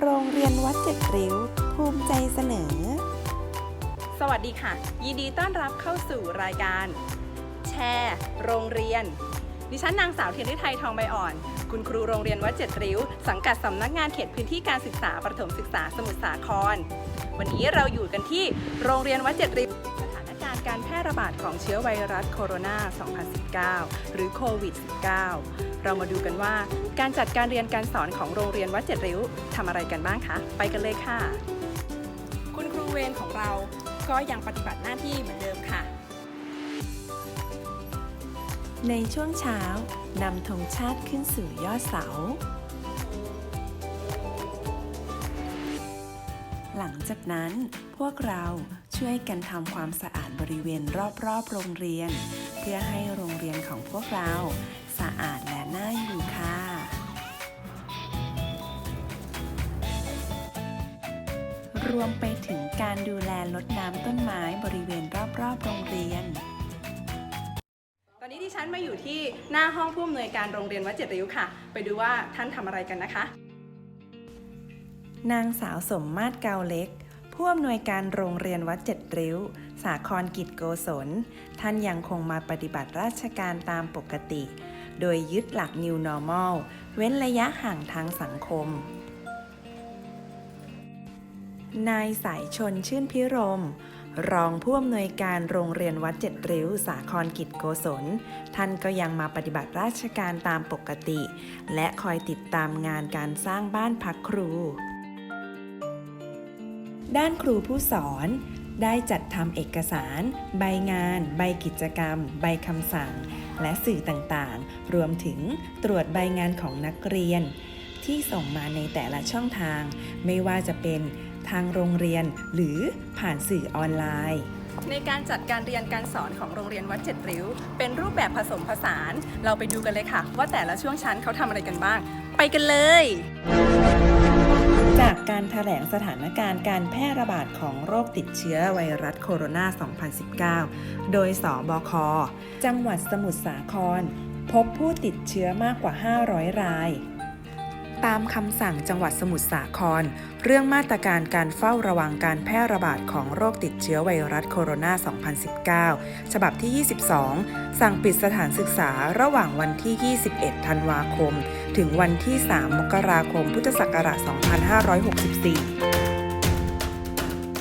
โรงเรียนวัดเจ็ดริ้ว ภูมิใจเสนอ สวัสดีค่ะ ยินดีต้อนรับเข้าสู่รายการ แชร์ โรงเรียน ดิฉันนางสาวเทียนฤทัยทองใบอ่อน คุณครูโรงเรียนวัดเจ็ดริ้ว สังกัดสำนักงานเขตพื้นที่การศึกษาประถมศึกษาสมุทรสาคร วันนี้เราอยู่กันที่โรงเรียนวัดเจ็ดริ้ว รณ์การแพร่ระบาดของเชื้อไวรัสโคโรนา 2019 หรือโควิด -19 เรามาดูกันว่าการจัดการเรียนการสอนของโรงเรียนวัดเจ็ดริ้วทำอะไรกันบ้างคะ ไปกันเลยค่ะ คุณครูเวรของเราก็ยังปฏิบัติหน้าที่เหมือนเดิมค่ะ ในช่วงเช้านำธงชาติขึ้นสู่ยอดเสา หลังจากนั้นพวกเราช่วยกันทำความสะอาดบริเวณรอบๆ โรงเรียน เพื่อให้โรงเรียนของพวกเราสะอาดและน่าอยู่ค่ะรวมไปถึงการดูแลลดน้ำต้นไม้บริเวณรอบๆ โรงเรียน ตอนนี้ดิฉันมาอยู่ที่หน้าห้องผู้อำนวยการโรงเรียนวัดเจ็ดริ้วค่ะ ไปดูว่าท่านทำอะไรกันนะคะ นางสาวสมมาตรเกาเล็ก ผู้อำนวยการโรงเรียนวัดเจ็ดริ้ว สาครกิจโกศล ท่านยังคงมาปฏิบัติราชการตามปกติ โดยยึดหลัก New Normal เว้นระยะห่างทางสังคม นายสายชนชื่นพิรม รองผู้อำนวยการโรงเรียนวัดเจ็ดริ้ว สาครกิจโกศล ท่านก็ยังมาปฏิบัติราชการตามปกติ และคอยติดตามงานการสร้างบ้านพักครู ด้านครูผู้สอนได้จัดทำเอกสาร ใบงาน ใบกิจกรรม ใบคำสั่ง และสื่อต่างๆ รวมถึงตรวจใบงานของนักเรียน ที่ส่งมาในแต่ละช่องทาง ไม่ว่าจะเป็นทางโรงเรียนหรือผ่านสื่อออนไลน์ ในการจัดการเรียนการสอนของโรงเรียนวัดเจ็ดริ้ว เป็นรูปแบบผสมผสาน เราไปดูกันเลยค่ะ ว่าแต่ละช่วงชั้นเขาทำอะไรกันบ้าง ไปกันเลย การแถลงสถานการณ์การแพร่ระบาดของโรคติดเชื้อไวรัสโคโรนา 2019 โดยสบค จังหวัดสมุทรสาคร พบผู้ติดเชื้อมากกว่า 500 ราย ตามคำสั่งจังหวัดสมุทรสาคร เรื่องมาตรการการเฝ้าระวังการแพร่ระบาดของโรคติดเชื้อไวรัสโคโรนา 2019 ฉบับที่ 22 สั่งปิดสถานศึกษาระหว่างวันที่ 21 ธันวาคม ถึงวันที่ 3 มกราคม พุทธศักราช 2564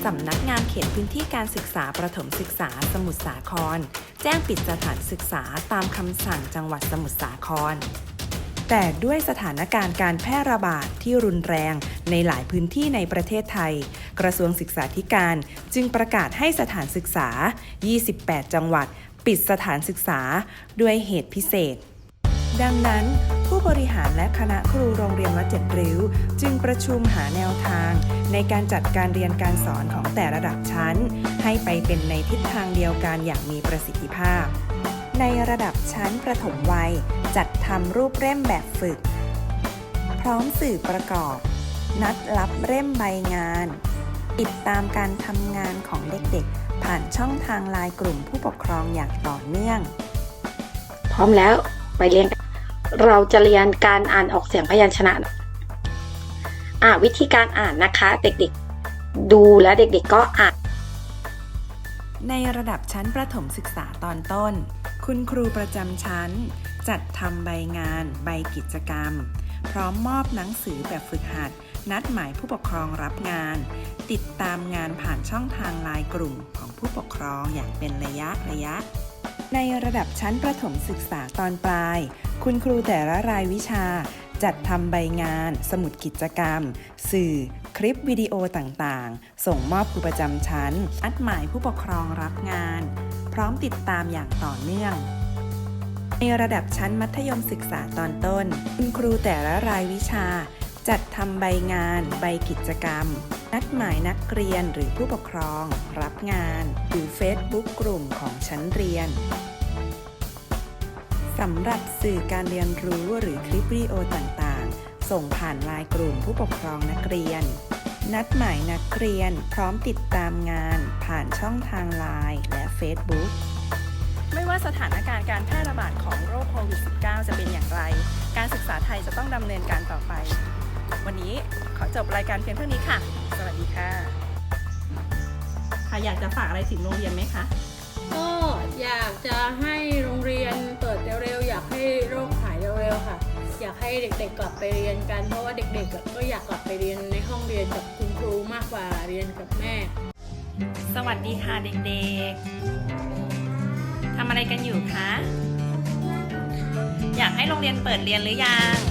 สำนักงานเขตพื้นที่การศึกษาประถมศึกษาสมุทรสาคร แจ้งปิดสถานศึกษาตามคำสั่งจังหวัดสมุทรสาคร แต่ด้วยสถานการณ์การแพร่ระบาดที่รุนแรงในหลายพื้นที่ในประเทศไทย กระทรวงศึกษาธิการจึงประกาศให้สถานศึกษา 28 จังหวัด ปิดสถานศึกษาด้วยเหตุพิเศษ ดังนั้น ผู้บริหารและคณะครูโรงเรียนวัดเจ็ดริ้ว จึงประชุมหาแนวทาง ในการจัดการเรียนการสอนของแต่ระดับชั้น ให้ไปเป็นในทิศทางเดียวกันอย่างมีประสิทธิภาพ ในระดับชั้นประถมวัย จัดทำรูปเล่มแบบฝึก พร้อมสื่อประกอบ นัดรับเล่มใบงาน ติดตามการทำงานของเด็กๆ ผ่านช่องทางไลน์กลุ่มผู้ปกครองอย่างต่อเนื่อง พร้อมแล้วไปเรียนกันเราจะเรียนการอ่านออกเสียงพยัญชนะอ่าวิธีการอ่านนะคะ เด็กๆ ดูแล้วเด็กๆก็อ่านในระดับชั้นประถมศึกษาตอนต้น คุณครูประจำชั้น จัดทำใบงาน ใบกิจกรรม พร้อมมอบหนังสือแบบฝึกหัด นัดหมายผู้ปกครองรับงาน ติดตามงานผ่านช่องทางไลน์กลุ่มของผู้ปกครองอย่างเป็นระยะระยะ ในระดับชั้นประถมศึกษาตอนปลาย คุณครูแต่ละรายวิชาจัดทำใบงาน สมุดกิจกรรม สื่อ คลิปวิดีโอต่างๆ ส่งมอบครูประจำชั้น อัดหมายผู้ปกครองรับงาน พร้อมติดตามอย่างต่อเนื่อง ในระดับชั้นมัธยมศึกษาตอนต้น คุณครูแต่ละรายวิชา จัดทำใบงาน ใบกิจกรรม นัดหมายนักเรียนหรือผู้ปกครอง รับงานหรือ Facebook กลุ่มของชั้นเรียนสำหรับสื่อการเรียนรู้หรือคลิปวิดีโอต่างๆ ส่งผ่านไลน์กลุ่มผู้ปกครองนักเรียน นัดหมายนักเรียนพร้อมติดตามงานผ่านช่องทางไลน์และ Facebook ไม่ว่าสถานการณ์การแพร่ระบาดของโรคโควิด -19 จะเป็นอย่างไร การศึกษาไทยจะต้องดำเนินการต่อไป วันนี้ขอจบรายการเพียงเท่านี้ค่ะ สวัสดีค่ะค่ะอยากจะฝากอะไรถึงโรงเรียนไหมคะ ก็อยากจะให้โรงเรียนเปิดเร็วๆ อยากให้โรคหายเร็วๆ ค่ะ อยากให้เด็กๆกลับไปเรียนกัน เพราะว่าเด็กๆก็อยากกลับไปเรียนในห้องเรียนกับคุณครูมากกว่าเรียนกับแม่ สวัสดีค่ะเด็กๆทำอะไรกันอยู่คะอยากให้โรงเรียนเปิดเรียนหรือยัง